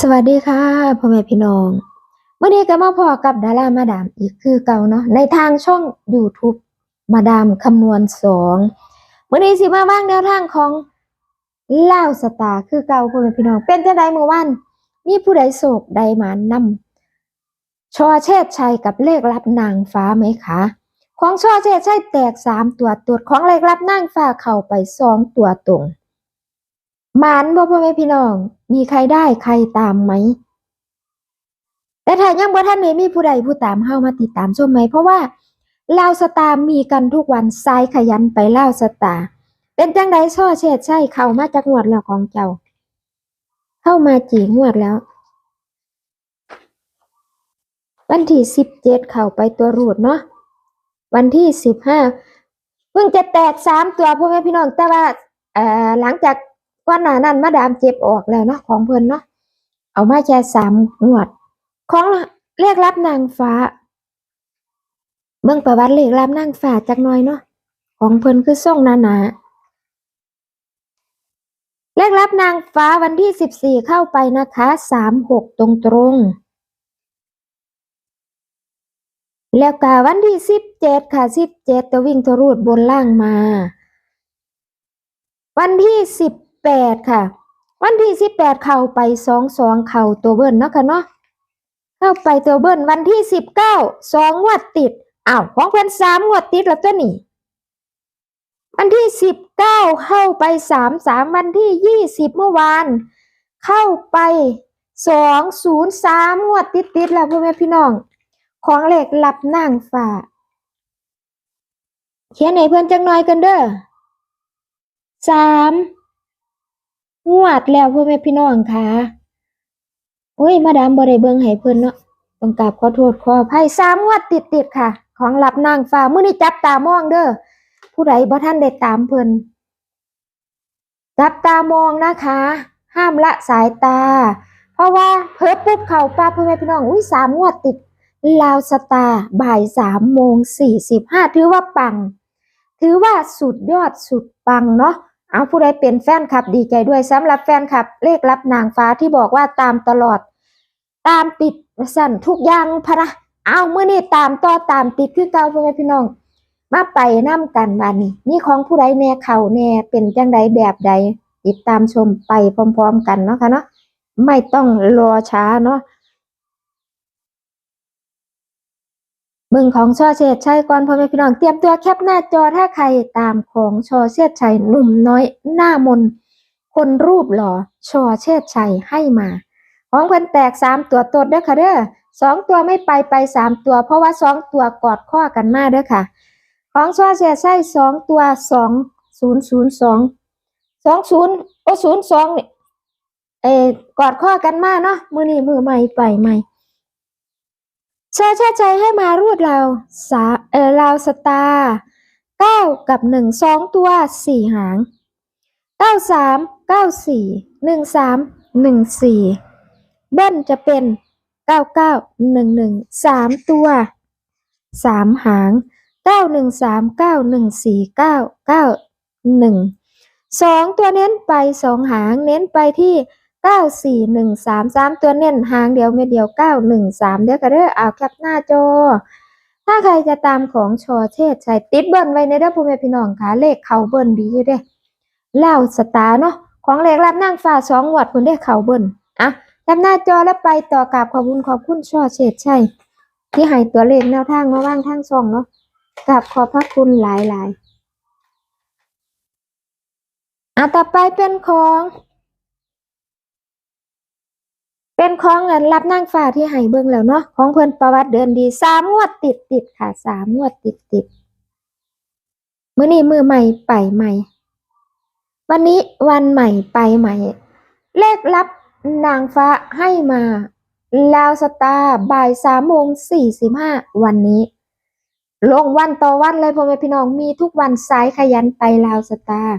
สวัสดีค่ะพ่อแม่พี่น้องวันนี้ก็มาพอกับดารามาดามอีกคือเก่าเนาะในทางช่อง YouTube มาดามคำนวณสองวันนี้สิมาบ้างแนวทางของเล่าสตาคือเก่าพ่อแม่พี่น้อง เป็นจังไดเมื่อวานมีผู้ใดโศกใดหมานนำชอเชษชัยกับเลขรับนางฟ้าไหมคะของชอเชษชัยแตกสามตัวตัวของเลขรับนางฟ้าเข้าไปสองตัวตรงหมานบ่พ่อแม่พี่น้อง มีใครได้ใครตามไหม แต่ถ้ายังบ่ท่านนี้มีผู้ใดผู้ตามเฮามาติดตามชมไหม เพราะว่าลาวสตาร์มีกันทุกวันสายขยันไปลาวสตาร์เป็นจังไดซ่อเชษใช่เข้ามาจากงวดแล้วของเจ้า เข้ามาจีงวดแล้ว วันที่สิบเจ็ดเข้าไปตัวรูดเนาะวันที่สิบห้าเพิ่งจะแตกสามตัวพ่อแม่พี่น้องแต่ว่าเออหลังจาก ก่อนหน้านั้นมาดามเจ็บออกแล้วเนาะของเพิ่นเนาะเอามาแค่สามงวด ของเรียกรับนางฟ้า เบิ่งประวัติเรียกรับนางฟ้าจักหน่อยเนาะของเพิ่นคือส่งนานาเรียกรับนางฟ้าวันที่สิบสี่เข้าไปนะคะสามหกตรงตรงแล้วก็วันที่สิบเจ็ดค่ะสิบเจ็ดตัววิ่งทะรูดบนล่างมา วันที่สิบ แปดค่ะ วันที่สิบแปดเข้าไปสองสองเข่าตัวเบิ้ลเนาะค่ะเนาะเข้าไปตัวเบิ้ลวันที่สิบเก้าสองงวดติดอ้าวของเพื่อนสามงวดติดแล้วตัวนี่วันที่สิบเก้าเข้าไปสามสามวันที่ยี่สิบเมื่อวาน เข้าไปสองศูนย์สามงวดติดติดแล้วพ่อแม่พี่น้อง ของเหล็กหลับนั่งฝ่าเขียนให้เพื่อนจังหน่อยกันเด้อสาม งวดแล้วพ่อแม่พี่น้องค่ะโอ้ย มาดามบ่ได้เบิ่งให้เพิ่นเนาะต้องกราบขอโทษขออภัยสามงวดติดๆค่ะ ของหลับนางฟ้ามื้อนี้จับตามองเด้อผู้ใดบ่ทันได้ตามเพิ่นจับตามองนะคะ ห้ามละสายตา เพราะว่าเพิ่ปุ๊บเขาปั๊บพ่อแม่พี่น้องอุ้ยสามงวดติดลาวสตาร์บ่ายสามโมงสี่สิบห้าถือว่าปัง ถือว่าสุดยอดสุดปังเนาะ เอาผู้ใดเป็นแฟนคลับดีใจด้วยสำหรับแฟนคลับ เลขรับนางฟ้าที่บอกว่าตามตลอด ตามติดสั่นทุกอย่างพะนะเอาเมื่อนี้ตามต่อตามติดคือเก่าพ่อแม่พี่น้อง มาไปน้ำกันวันนี้มีของผู้ใดแน่เข่าแน่เป็นจังใดแบบใดติดตามชมไปพร้อม ๆ กันเนาะค่ะเนาะไม่ต้องรอช้าเนาะ เบิ่งของชอเชษชัยก่อนพ่อแม่พี่น้องเตรียมตัวแคปหน้าจอถ้าใครตามของชอเชษชัยหนุ่มน้อยหน้ามน คนรูปหล่อชอเชษชัยให้มาของเพิ่นแตกสามตัวตดเด้อค่ะเด้อสองตัวไม่ไปไปสามตัว เพราะว่าสองตัวกอดข้อกันมาเด้อค่ะ ของชอเชษชัยสองตัวสองศูนย์ศูนย์สองสองศูนย์โอศูนย์สองนี่เออกอดข้อกันมาเนาะมือนี้มือใหม่ไปใหม่ ชาชาใจให้มารูดเราสาเออราสตาร์เก้ากับหนึ่งสองตัวสี่หางเก้าสามเก้าสี่หนึ่งสามหนึ่งสี่เบิ้ลจะเป็นเก้าเก้าหนึ่งหนึ่งสามตัวสามหางเก้าหนึ่งสามเก้าหนึ่งสี่เก้าเก้าหนึ่งสองตัวเน้นไปสองหางเน้นไปที่ ก้าสี่หนึ่งสามสามตัวเน้นหางเดียวเม็ดเดียวเก้าหนึ่งสามเด้อค่ะเด้อเอาแคปหน้าจอ ถ้าใครจะตามของชอเชษชัยติดเบิ้ลไว้ในเด้อพ่อแม่พี่น้องค่ะเลขเขาเบิ้ลดีอยู่เด้เล่าสตาร์เนาะของเลขรับนั่งฟ้าสองงวดคุณได้เขาเบิ้ลอะแคปหน้าจอแล้วไปต่อกราบขอบคุณขอบคุณชอเชษชัยที่ให้ตัวเลขแนวทางมาว่างทางช่องเนาะกราบขอบพระคุณหลายหลายๆอะต่อไปเป็นของ เป็นของเงินรับนั่งฟ้าที่ให้เบิ่งแล้วเนาะของเพิ่นประวัติเดินดีสามงวดติดติดค่ะสามงวดติดติดมื้อนี้มือใหม่ไปใหม่ วันนี้วันใหม่ไปใหม่ เลขรับนางฟ้าให้มาลาวสตาร์บ่ายสามโมงสี่สิบห้าวันนี้ ลงวันต่อวันเลยพ่อแม่พี่น้องมีทุกวันสายขยันไปลาวสตาร์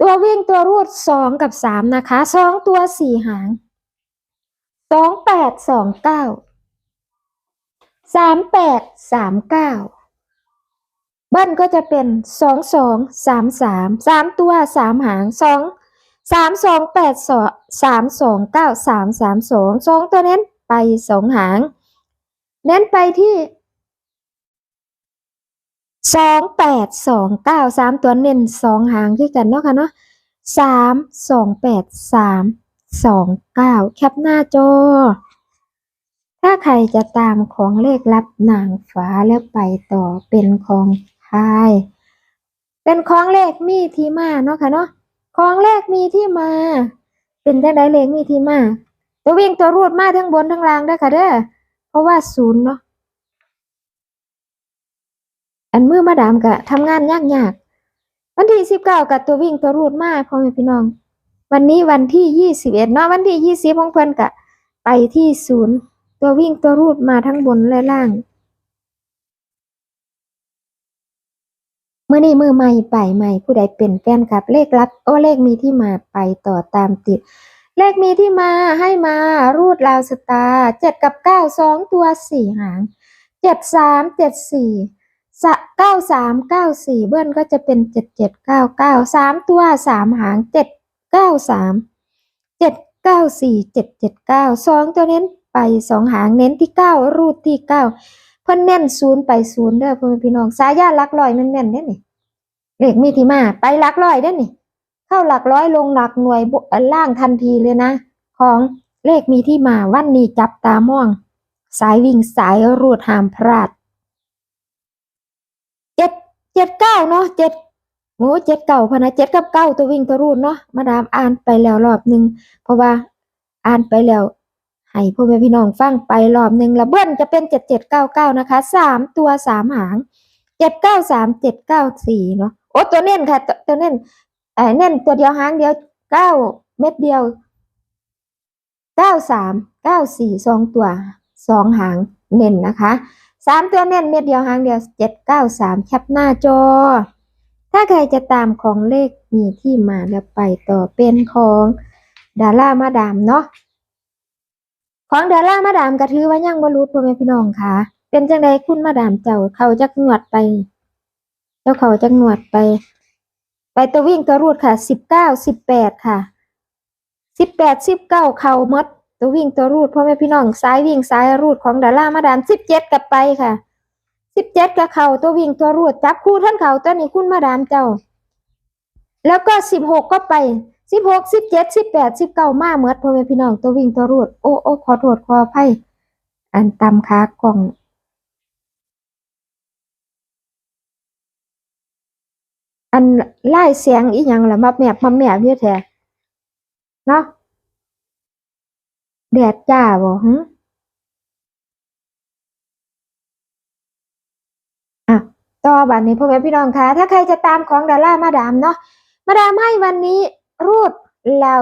ตัววิ่งตัวรูดสองกับสามนะคะสองตัวสี่หาง สองแปดสองเก้าสามแปดสามเก้าเบิ้ลก็จะเป็นสองสองสามสามสามตัวสามหางสองสามสองแปดสองสามสองเก้าสามสามสองสองตัวเน้นไปสองหาง เน้นไปที่สองแปดสองเก้าสามตัวเน้นสองหางคือกันเนาะค่ะเนาะสามสองแปดสาม สองเก้าแคปหน้าจอ ถ้าใครจะตามของเลขลับนางฟ้าแล้วไปต่อเป็นของใครเป็นของเลขมีที่มาเนาะค่ะเนาะของเลขมีที่มา เป็นจังไดเลขมีที่มา ตัววิ่งตัวรูดมาทั้งบนทั้งล่างได้ค่ะเด้อเพราะว่าศูนย์เนาะอันมือมาดามกะทำงานยากยากๆวันที่สิบเก้ากับตัววิ่งตัวรูดมาพ่อแม่พี่น้อง วันนี้วันที่ยี่สิบเอ็ดเนาะวันที่ยี่สิบของเพิ่อนกะไปที่ศูนย์ตัววิ่งตัวรูดมาทั้งบนและล่างเมื่อนี้มือใหม่ไปใหม่ผู้ใดเป็นแฟนคลับ เลขลับโอ้เลขมีที่มาไปต่อตามติด เลขมีที่มาให้มารูดราวสตาร์เจ็ดกับเก้าสองตัวสี่หางเจ็ดสามเจ็ดสี่สะเก้าสามเก้าสี่เบิ้ลก็จะเป็นเจ็ดเจ็ดเก้าเก้าสามตัวสามหางเจ็ด เก้าสามเจ็ดเก้าสี่เจ็ดเจ็ดเก้าสองตัวเน้นไปสองหางเน้นที่เก้ารูดที่เก้าเพิ่นเน้นศูนย์ไปศูนย์เด้อพ่อแม่พี่น้องสายญาติลักลอยแม่นๆเด้นี่เลขมีที่มาไปลักลอยเด้นี่ เข้าหลักร้อยลงหลักหน่วยล่างทันทีเลยนะ ของเลขมีที่มาวันนี้จับตามอง สายวิ่งสายรูดหามพลาดเจ็ดเจ็ดเก้าเนาะเจ็ด โอ้เจ็ดเก้าพนะเจ็ดกับเก้าตัววิ่งตัวรูดเนาะมาดามอ่านไปแล้วรอบหนึ่งเพราะว่าอ่านไปแล้วให้พ่อแม่พี่น้องฟังไปรอบหนึ่งแล้วเบิ้ลจะเป็นเจ็ดเจ็ดเก้าเก้านะคะสามตัวสามหางเจ็ดเก้าสามเจ็ดเก้าสี่เนาะโอ้ตัวเน้นค่ะตัวเน้นเออเน้นตัวเดียวหางเดียวเก้าเม็ดเดียวเก้าสามเก้าสี่สองตัวสองหางเน้นนะคะสามตัวเน้นเม็ดเดียวหางเดียวเจ็ดเก้าสามแคปหน้าจอ ถ้าใครจะตามของเลขมีที่มาแล้วไปต่อเป็นของดารามาดามเนาะของดารามาดามก็ถือว่ายังบรรลุพ่อแม่พี่น้องค่ะ เป็นจังไดคุณมาดามเจ้าเขาจักงวดไป เจ้าเขาจักงวดไป ไปตัววิ่งตัวรูดค่ะสิบเก้าสิบแปดค่ะสิบแปดสิบเก้าเขามดตัววิ่งตัวรูดพ่อแม่พี่น้องซ้ายวิ่งซ้ายรูดของดารามาดามสิบเจ็ดกลับไปค่ะ สิบเจ็ดกับเข่าตัววิ่งตัวรูดจับคู่ท่านเข่าตัวนี้คุณมาดามเจ้า แล้วก็สิบหกก็ไปสิบหกสิบเจ็ดสิบแปดสิบเก้ามาเมดพ่อแม่พี่น้องตัววิ่งตัวรูดโอ้โอ้ขอโทษขออภัยอันตำขากล่องอันไล่เสียงอีหยังล่ะมาแมบมาแมบอยู่แท้เนาะแดดจ้าบ่หึ ต่อบัดนี้พ่อแม่พี่น้องคะถ้าใครจะตามของดารามาดามเนาะมาดามให้วันนี้รูดเรา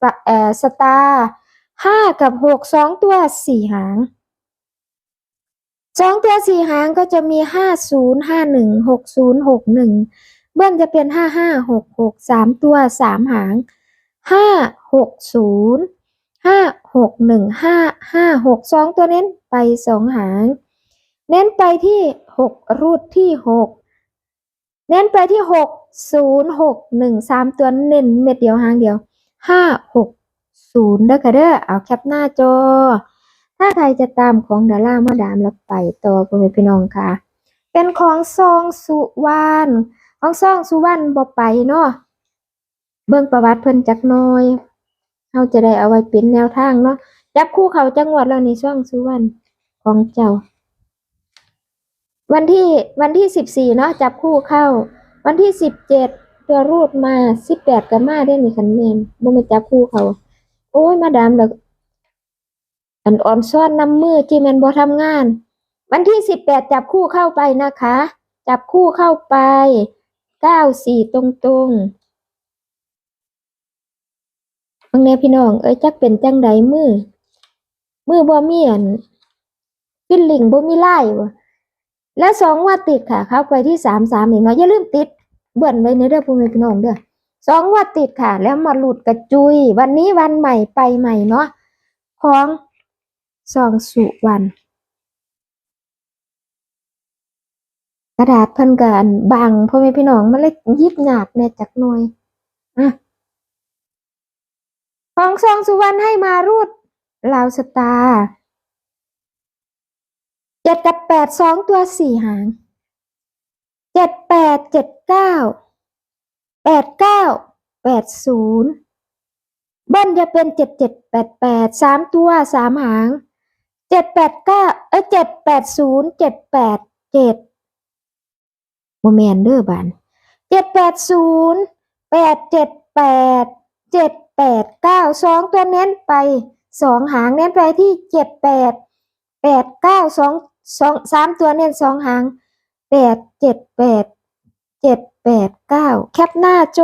สะเอ่อสตาร์ห้ากับหกสองตัวสี่หางสองตัวสี่หางก็จะมีห้าศูนย์ห้าหนึ่งหกศูนย์หกหนึ่งเบิ้ลจะเป็นห้าห้าหกหกสามตัวสามหางห้าหกศูนย์ห้าหกหนึ่งห้าห้าหกสองตัวเน้นไปสองหาง เน้นไปที่หกรูดที่หกเน้นไปที่หกศูนย์หกหนึ่งสามตัวเน้นเม็ดเดียวหางเดียวห้าหกศูนย์เด้อค่ะเด้อเอาแคปหน้าจอ ถ้าใครจะตามของดารามาดามแล้วไปต่อพ่อแม่พี่น้องค่ะ เป็นของซองสุวรรณของซองสุวรรณบ่ไปเนาะเบิ่งประวัติเพิ่นจักน่อยเฮาจะได้เอาไว้เป็นแนวทางเนาะจับคู่เขาจังหวัดแล้วนี่ซ่องสุวรรณของเจ้า วันที่วันที่สิบสี่เนาะจับคู่เข้า วันที่สิบเจ็ดตัวรูดมาสิบแปดก็มาได้นี่คันแมนบ่ม่นจับคู่เขา โอ้ยมาดามแล้วอันอ่อนซ้อนน้ำมือจีแมนบ่ทำงาน วันที่สิบแปดจับคู่เข้าไปนะคะ จับคู่เข้าไปเก้าสี่ตรงตรงๆบางแนพี่น้องเอ้ยจักเป็นจังใดมือมือบ่มีอันขึ้นลิงบ่มีไล่บ่ และสองว่าติดค่ะ เข้าไปที่สามสามอีกเนาะอย่าลืมติดเบิ่นไว้ในเด้อพ่อแม่พี่น้องเด้อสองว่าติดค่ะ แล้วมาหลุดกระจุย วันนี้วันใหม่ไปใหม่เนาะของสองสุวรรณกระดาษเพิ่นกันบางพ่อแม่พี่น้องมันเลยยิบหยาบแหน่ยจักหน่อยอะของซองสุวรรณให้มารูดลาวสตาร์ เจ็ดกับแปดสองตัวสี่หางเจ็ดแปดเจ็ดเก้าแปดเก้าแปดศูนย์เบิ้ลจะเป็นเจ็ดเจ็ดแปดแปดสามตัวสามหางเจ็ดแปดเก้าเอ้ยเจ็ดแปดศูนย์เจ็ดแปดเจ็ดโมเมนเดอร์บันเจ็ดแปดศูนย์แปดเจ็ดแปดเจ็ดแปดเก้าสองตัวเน้นไปสองหางเน้นไปที่เจ็ดแปดแปดเก้าสอง สองสามตัวเน้นสองหางแปดเจ็ดแปดเจ็ดแปดเก้าแคปหน้าโจ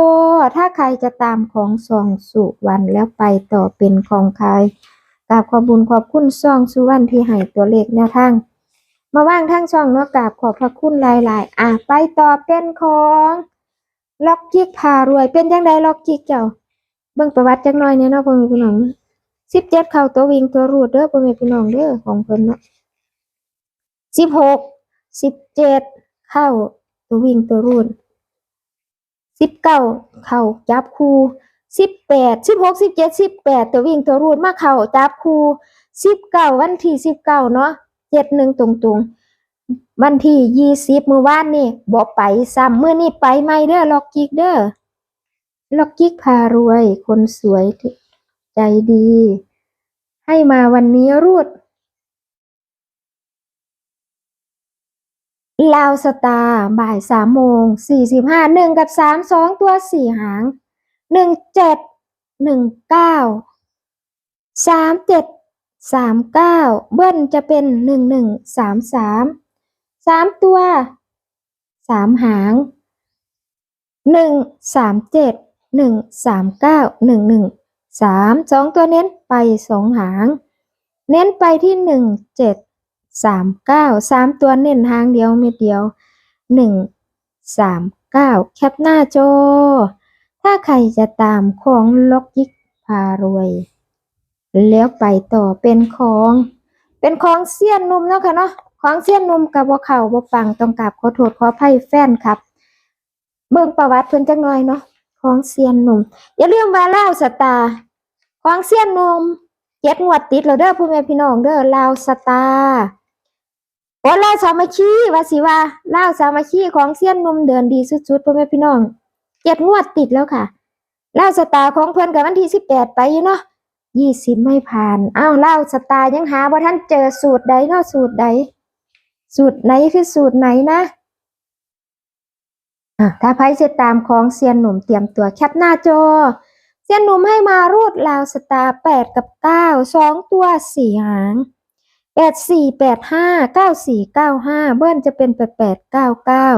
ถ้าใครจะตามของซองสุวรรณแล้วไปต่อเป็นของใครกราบขอบบุญขอบคุณซองสุวรรณที่ให้ตัวเลขแนวทาง มาว่างทั้งช่องเนาะกราบขอบพระคุณหลาย ๆ อะไปต่อเป็นของล็อกจิกพารวยเป็นยังไงล็อกจิกเจ้าเบิ่งประวัติจักหน่อยเนี่ยเนาะพ่อแม่พี่น้องสิบเจ็ดเข้าตัววิ่งตัวรูดเด้อพ่อแม่พี่น้องเด้อของเพิ่นเนาะ สิบหกสิบเจ็ดเข้าตัววิ่งตัวรูดสิบเก้าเข้าจับคู่สิบแปดสิบหกสิบเจ็ดสิบแปดตัววิ่งตัวรูดมาเข้าจับคู่สิบเก้าวันที่สิบเก้าเนาะเจ็ดหนึ่งตรงๆวันที่ยี่สิบมื้อวานนี่บ่ไปซ้ำเมื้อนี้ไปใหม่เด้อล็อกกิกเด้อล็อกกิกพารวย คนสวยใจดี ให้มาวันนี้รูด ลาวสตาร์บ่ายสามโมงสี่สิบห้าหนึ่งกับสามสองตัวสี่หางหนึ่งเจ็ดหนึ่งเก้าสามเจ็ดสามเก้าเบิ้ลจะเป็นหนึ่งหนึ่งสามสามสามตัวสามหางหนึ่งสามเจ็ดหนึ่งสามเก้าหนึ่งหนึ่งสามสองตัวเน้นไปสองหาง เน้นไปที่หนึ่งเจ็ด สามเก้าสามตัวเน้นหางเดียวเม็ดเดียวหนึ่งสามเก้าแคปหน้าจอ ถ้าใครจะตามของล็อกยิกพารวย แล้วไปต่อเป็นของ เป็นของเสี้ยนนุ่มเนาะค่ะเนาะของเสี้ยนนุ่มกับบ่เข่าบ่ปังต้องกราบขอโทษขออภัยแฟนครับ เบิ่งประวัติเพิ่นจักหน่อยเนาะของเสี้ยนนุ่มอย่าลืมว่าลาวสตาของเสี้ยนนุ่มเจ็ดงวดติดแล้วเด้อพ่อแม่พี่น้องเด้อลาวสตาร์ โอ้ล่าสามัคคีว่าสิว่าล่าสามัคคีของเสี้ยนหนุ่มเดินดีสุดๆพ่อแม่พี่น้องเจ็ดงวดติดแล้วค่ะล่าสตาร์ของเพิ่อนกับวันที่สิบแปดไปเนาะยี่สิบไม่ผ่านอ้าวล่าสตาร์ยังหาว่าท่านเจอสูตรใดเนาะสูตรใด สูตรไหนคือสูตรไหนนะอะถ้าไพ่จะตามของเซียนหนุ่มเตรียมตัวแคปหน้าจอ เซียนหนุ่มให้มารูดลาวสตาร์แปดกับเก้าสองตัวสี่หาง แปดสี่แปดห้าเก้าสี่เก้าห้าเบิ้ลจะเป็นแปดแปดเก้าเก้า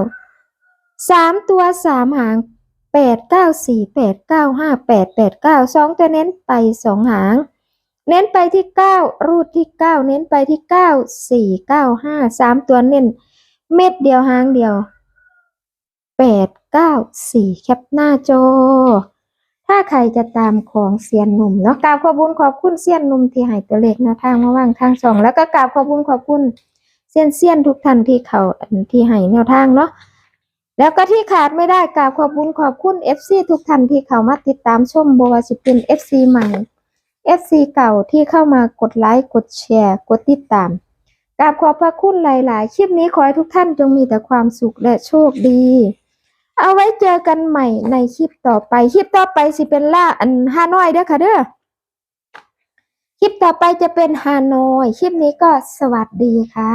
สามตัวสามหางแปดเก้าสี่แปดเก้าห้าแปดแปดเก้าสองตัวเน้นไปสองหาง เน้นไปที่เก้ารูดที่เก้าเน้นไปที่เก้าสี่เก้าห้าสามตัวเน้น เม็ดเดียวหางเดียวแปดเก้าสี่แคปหน้าจอ ถ้าใครจะตามของเซียนหนุ่มเนาะกราบขอบคุญขอบคุณเซียนหนุ่มที่ให้ตัวเลขแนวทางมาว่างทางสองแล้วก็กราบขอบคุญขอบคุณเซียนเซียนทุกท่านที่เขาที่ให้แนวทางเนาะแล้วก็ที่ขาดไม่ได้กราบขอบคุญขอบคุณ FC ทุกท่านที่เขามาติดตามชมโบวาสิเป็น FC ใหม่ FC เก่าที่เข้ามากดไลค์กดแชร์ กดติดตามกราบขอบพระคุณหลาย ๆ คลิปนี้ขอให้ทุกท่านจงมีแต่ความสุขและโชคดี เอาไว้เจอกันใหม่ในคลิปต่อไป คลิปต่อไปสิเป็นล่าอันฮานอยเด้อค่ะเด้อ คลิปต่อไปจะเป็นฮานอย คลิปนี้ก็สวัสดีค่ะ